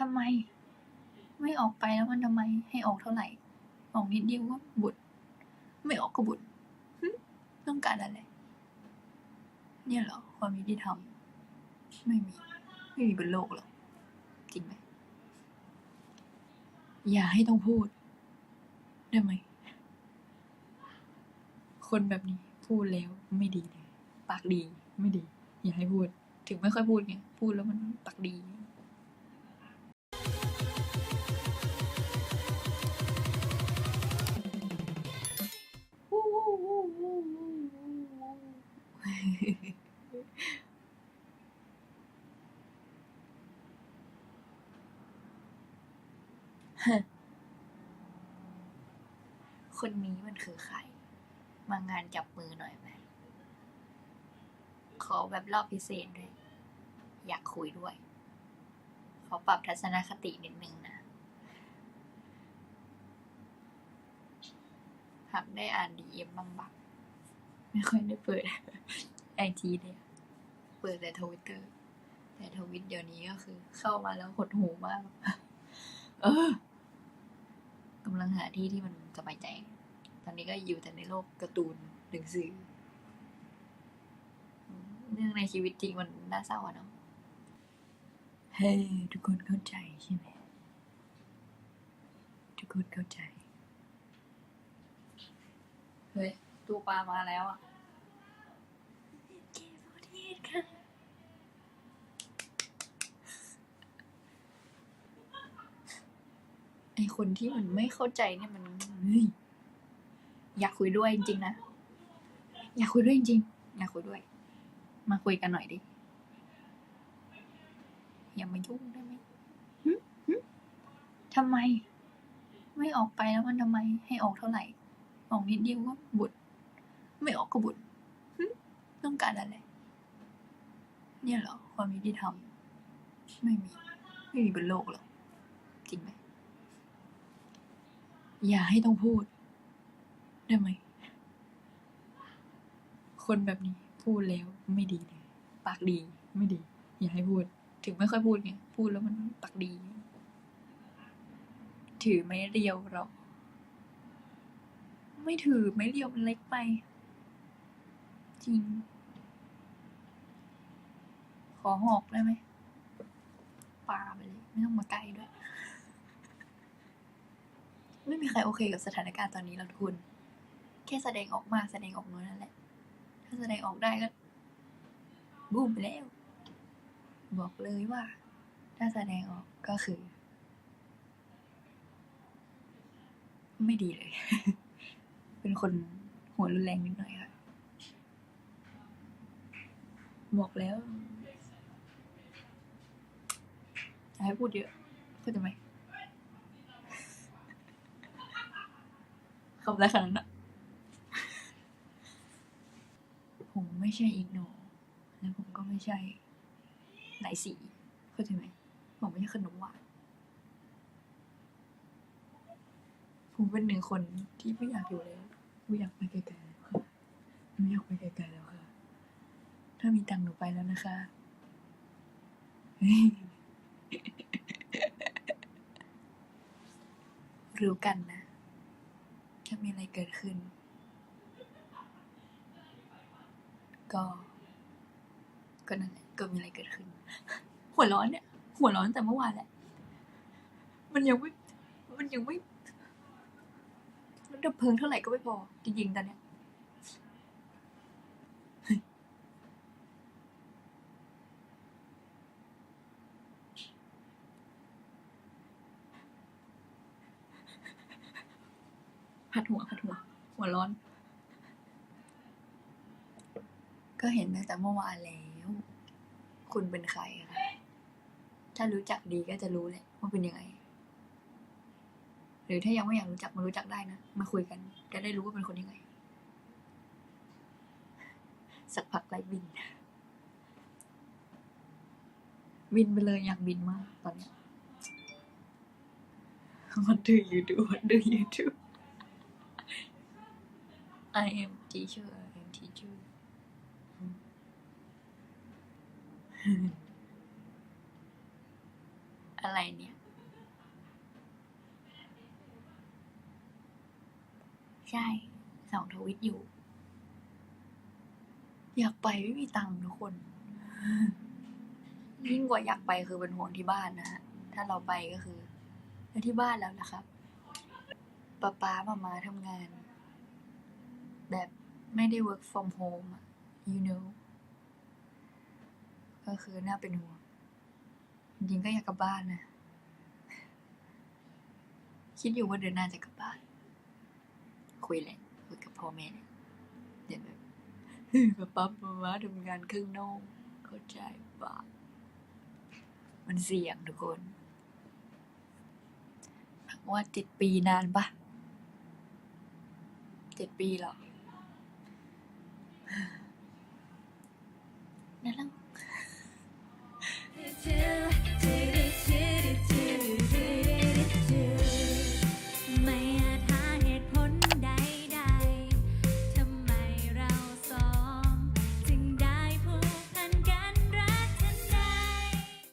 ทำไม ไม่ออกไปแล้วมันทำไม ให้ออกเท่าไหร่ ออกนิดเดียวก็บ่นไม่ออกก็บ่นหึต้องการอะไร เนี่ยเหรอความยุติธรรมไม่มี ไม่มีบนโลกหรอกจริงไหม อย่าให้ต้องพูด ได้ไหม คนแบบนี้พูดแล้วไม่ดีเลยปากดีไม่ดี อย่าให้พูด ถึงไม่ค่อยพูดไง พูดแล้วมันปากดี คนนี้มันคือใคร มางานจับมือหน่อยไหม ขอแบบรอบพิเศษด้วย อยากคุยด้วย ขอปรับทัศนคตินิดนึงนะ หักได้อ่านดีเอ็มบ้างบัก ไม่ค่อยได้เปิดไอจีเลย เปิดแต่ทวิตเตอร์ แต่ทวิตเดี๋ยวนี้ก็คือ เข้ามาแล้วหดหูมาก เออ กำลังหาที่ที่มันสบายใจ ตอนนี้ก็อยู่แต่ในโลกการ์ตูนหนังสืออืมเรื่องในชีวิตจริงมันน่าเศร้าอะเนาะเฮ้ยทุกคนเข้าใจใช่ไหมทุกคนเข้าใจ เฮ้ย ตู้ปลามาแล้วอะเกมโปรเทสค่ะ ไอคนที่มันไม่เข้าใจเนี่ยมันเฮ้ยอยากคุยด้วยจริงๆนะ อยากคุยด้วยจริงๆอยากคุยด้วย มาคุยกันหน่อยดิ อย่ามายุ่งได้ไหมทำไม ไม่ออกไปแล้วมันทำไม ให้ออกเท่าไหร่ออกนิดเดียวก็บ่นไม่ออกก็บ่นหึต้องการอะไร เนี่ยเหรอความยุติธรรมไม่มี ไม่มีบนโลกหรอกจริงไหม อย่าให้ต้องพูด ได้ไหม คนแบบนี้พูดแล้วไม่ดีเลยปากดีไม่ดี อย่าให้พูด ถึงไม่ค่อยพูดไงพูดแล้วมันปากดี ถือไม่เรียวหรอกไม่ถือไม่เรียวมันเล็กไป จริง ขอหอกได้ไหมปาไปเลย ไม่ต้องมาใกล้ด้วย ไม่มีใครโอเคกับสถานการณ์ตอนนี้หรอกทุกคนแค่แสดงออกมาแสดงออกน้อยนั่นแหละ ถ้าแสดงออกได้ก็บูมไปแล้ว บอกเลยว่า ถ้าแสดงออกก็คือ ไม่ดีเลย เป็นคนหัวรุนแรงนิดหน่อยค่ะ บอกแล้วอยาให้พูดเยอะเข้าใจไม คำแรกขนาดนั้นะผมไม่ใช่อีกโนแล้วผมก็ไม่ใช่ไหนสีเข้าใจไหมผมไม่ใช่ขนมหวานผมเป็นหนึ่งคนที่ไม่อยากอยู่แล้วไม่อยากไปไกลๆแล้วค่ะไม่อยากไปไกลๆแล้วค่ะ ถ้ามีตังค์หนูไปแล้วนะคะรู้กันนะ ถ้ามีอะไรเกิดขึ้น ก็ ก็นั่นแหละก็มีอะไรเกิดขึ้น หัวร้อนเนี่ย หัวร้อนแต่เมื่อวานแหละ มันยังไม่ มันยังไม่ มันดับเพลิงเท่าไหร่ก็ไม่พอจริงๆตอนเนี้ย ผัดหัวผัดหัว หัวร้อน ก็เห็นตั้งแต่เมื่อวานแล้ว คุณเป็นใครคะถ้ารู้จักดีก็จะรู้แหละว่าเป็นยังไง หรือถ้ายังไม่อยากรู้จักมารู้จักได้นะ มาคุยกัน จะได้รู้ว่าเป็นคนยังไง สักพักไล่บิน บินไปเลยอยากบินมากตอนนี้ย What do you do What do you do I am teacher I am teacher ออะไรเนี่ย ใช่สองทวิตอยู่ อยากไปไม่มีตังค์ทุกคน ยิ่งกว่าอยากไปคือเป็นห่วงที่บ้านนะฮะ ถ้าเราไปก็คือ แล้วที่บ้านแล้วนะครับป้าป้ามามาทำงาน แบบไม่ได้ work from home อะ you know ก็คือน่าเป็นห่วงจริงๆก็อยากกลับบ้านนะ คิดอยู่ว่าเดือนหน้าจะกลับบ้าน คุยแหละคุยกับพ่อแม่เนี่ยเดี๋ยวแบบป้าป๊ามามาทำงานครึ่งนอกเข้าใจปะมันเสี่ยงทุกคนว่าเจ็ดปีนานปะเจ็ดปีหรอ นั่น